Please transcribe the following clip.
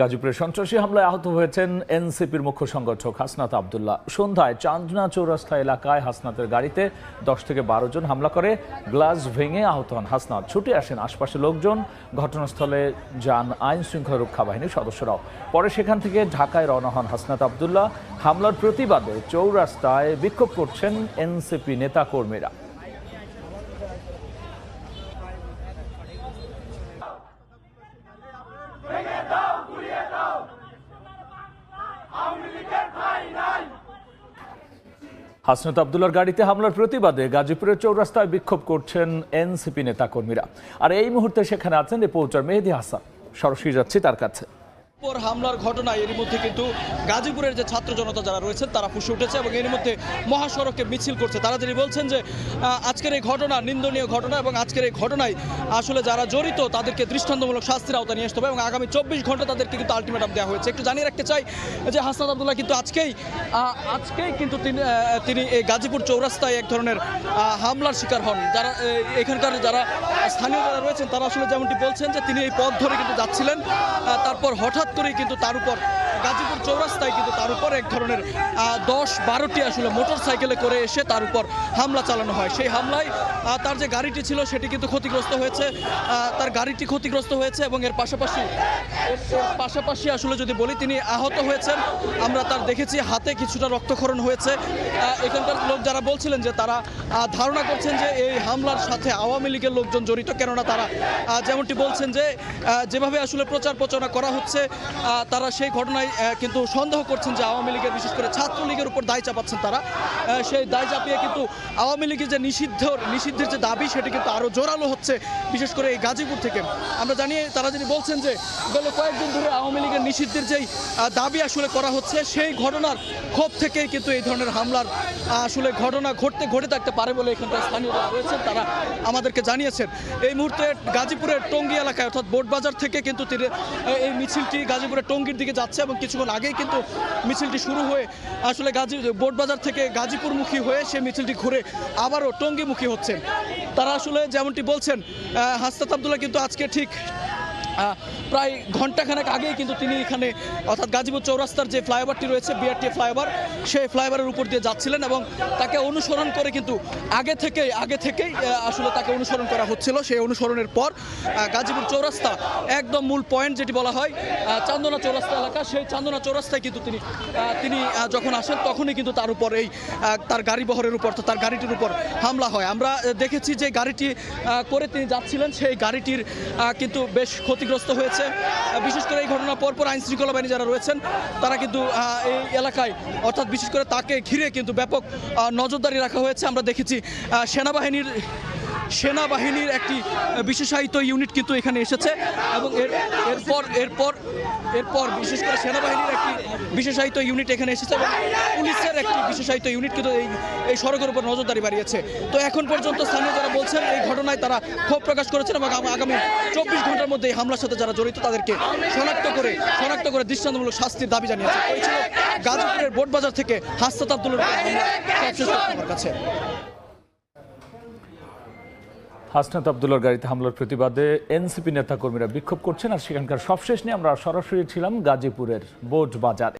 গাজীপুরের সন্ত্রাসী হামলায় আহত হয়েছেন এনসিপির মুখ্য সংগঠক হাসনাত আবদুল্লাহ। সন্ধ্যায় চান্দনা চৌরাস্তা এলাকায় হাসনাতের গাড়িতে দশ থেকে বারো জন হামলা করে গ্লাস ভেঙে আহত হন হাসনাত। ছুটে আসেন আশপাশের লোকজন, ঘটনাস্থলে যান আইন শৃঙ্খলা রক্ষা বাহিনীর সদস্যরাও। পরে সেখান থেকে ঢাকায় রওনা হন হাসনাত আবদুল্লাহ। হামলার প্রতিবাদে চৌরাস্তায় বিক্ষোভ করছেন এনসিপি নেতাকর্মীরা। হাসনাত আবদুল্লার গাড়িতে হামলার প্রতিবাদে গাজীপুরের চৌরাস্তায় বিক্ষোভ করছেন এনসিপি নেতাকর্মীরা। আর এই মুহূর্তে সেখানে আছেন রিপোর্টার মেহেদি হাসান। সরাসরি যাচ্ছি তার কাছে। পর হামলার ঘটনা এর মধ্যে কিন্তু গাজীপুরের যে ছাত্র জনতা যারা রয়েছেন, তারা ফুসে উঠেছে এবং এর মধ্যে মহাসড়কে মিছিল করছে। তারা যিনি বলছেন যে আজকের এই ঘটনা নিন্দনীয় ঘটনা এবং আজকের এই ঘটনায় আসলে যারা জড়িত, তাদেরকে দৃষ্টান্তমূলক শাস্তির আওতা নিয়ে আসতে হবে এবং আগামী চব্বিশ ঘণ্টা তাদেরকে কিন্তু আলটিমেটাম দেওয়া হয়েছে। একটু জানিয়ে রাখতে চাই যে, হাসনাত আবদুল্লাহ কিন্তু আজকেই আজকেই কিন্তু তিনি তিনি এই গাজীপুর চৌরাস্তায় এক ধরনের হামলার শিকার হন। যারা এখানকার যারা স্থানীয় যারা রয়েছেন, তারা আসলে যেমনটি বলছেন যে, তিনি এই পথ ধরে কিন্তু যাচ্ছিলেন। তারপর হঠাৎ করেই কিন্তু তার উপর। গাজীপুর চৌরাস্তায় কিন্তু তার উপর এক ধরনের দশ বারোটি আসলে মোটর সাইকেলে করে এসে তার উপর হামলা চালানো হয়। সেই হামলায় তার যে গাড়িটি ছিল সেটি কিন্তু ক্ষতিগ্রস্ত হয়েছে তার গাড়িটি ক্ষতিগ্রস্ত হয়েছে এবং এর পাশাপাশি পাশাপাশি আসলে যদি বলি তিনি আহত হয়েছেন। আমরা তার দেখেছি হাতে কিছুটা রক্তক্ষরণ হয়েছে। এখানকার লোক যারা বলছিলেন যে তারা ধারণা করছেন যে এই হামলার সাথে আওয়ামী লীগের লোকজন জড়িত, কেননা তারা যেমনটি বলছেন যে যেভাবে আসলে প্রচার প্রচারণা করা হচ্ছে তারা সেই ঘটনায় আহ, কিন্তু সন্দেহ করছেন যে আওয়ামী লীগের বিশেষ করে ছাত্রলীগের উপর দায় চাপাচ্ছেন তারা। সেই দায় চাপিয়ে কিন্তু আওয়ামী লীগের যে নিষিদ্ধ নিষিদ্ধের যে দাবি সেটি কিন্তু আরও জোরালো হচ্ছে বিশেষ করে এই গাজীপুর থেকে। আমরা জানি তারা যিনি বলছেন যে গেল কয়েকদিন ধরে আওয়ামী লীগের নিষিদ্ধের যেই দাবি আসলে করা হচ্ছে সেই ঘটনার ক্ষোভ থেকেই কিন্তু এই ধরনের হামলার আসলে ঘটনা ঘটতে ঘটে থাকতে পারে বলে এখানকার স্থানীয় রয়েছেন তারা আমাদেরকে জানিয়েছেন। এই মুহূর্তে গাজীপুরের টঙ্গী এলাকায় অর্থাৎ বোটবাজার থেকে কিন্তু এই মিছিলটি গাজীপুরের টঙ্গীর দিকে যাচ্ছে এবং কিছুক্ষণ আগেই কিন্তু মিছিলটি শুরু হয়ে আসলে গাজী বোটবাজার থেকে গাজীপুরমুখী হয়ে সে মিছিলটি ঘুরে আবারও টঙ্গিমুখী হচ্ছে। তারা আসলে যেমনটি বলছেন আহ, হাসনাত আবদুল্লাহ কিন্তু আজকে ঠিক প্রায় ঘন্টাখানেক আগেই কিন্তু তিনি এখানে অর্থাৎ গাজীপুর চৌরাস্তার যে ফ্লাইওভারটি রয়েছে বিআরটি ফ্লাইওভার, সেই ফ্লাইওভারের উপর দিয়ে যাচ্ছিলেন এবং তাকে অনুসরণ করে কিন্তু আগে থেকেই আগে থেকেই আসলে তাকে অনুসরণ করা হচ্ছিল। সেই অনুসরণের পর গাজীপুর চৌরাস্তা একদম মূল পয়েন্ট যেটি বলা হয় চান্দনা চৌরাস্তা এলাকা। সেই চান্দনা চৌরাস্তায় কিন্তু তিনি তিনি যখন আসেন তখনই কিন্তু তার উপর এই তার গাড়ি বহরের উপর তার গাড়িটির উপর হামলা হয়। আমরা দেখেছি যে গাড়িটি করে তিনি যাচ্ছিলেন। সেই গাড়িটির কিন্তু বেশ ক্ষতিগ্রস্ত হয়েছে। বিশেষ করে এই ঘটনার পরপর আইন শৃঙ্খলা বাহিনী যারা রয়েছেন, তারা কিন্তু এই এলাকায়, অর্থাৎ বিশেষ করে তাকে ঘিরে কিন্তু ব্যাপক নজরদারি রাখা হয়েছে। আমরা দেখেছি সেনাবাহিনীর সেনাবাহিনীর একটি বিশেষায়িত ইউনিট কিন্তু এখানে এসেছে এবং এর, এরপর এরপর এরপর বিশেষ করে সেনাবাহিনীর একটি বিশেষায়িত ইউনিট এখানে এসেছে এবং পুলিশের একটি বিশেষায়িত ইউনিট কিন্তু এই এই সড়কের উপর নজরদারি বাড়িয়েছে। তো এখন পর্যন্ত স্থানীয় যারা বলছেন, এই ঘটনায় তারা ক্ষোভ প্রকাশ করেছেন এবং আগামী- চব্বিশ ঘণ্টার মধ্যে এই হামলার সাথে যারা জড়িত, তাদেরকে শনাক্ত করে শনাক্ত করে দৃষ্টান্তমূলক শাস্তির দাবি জানিয়েছে। এই ছিল গাজীপুরের বোটবাজার থেকে হাসনাত আব্দুলের কাছে। হাসনাত আবদুল্লার গাড়িতে হামলার প্রতিবাদে এনসিপি নেতাকর্মীরা বিক্ষোভ করছেন আর সেখানকার সবশেষ নিয়ে আমরা সরাসরি ছিলাম গাজীপুরের বোট বাজারে।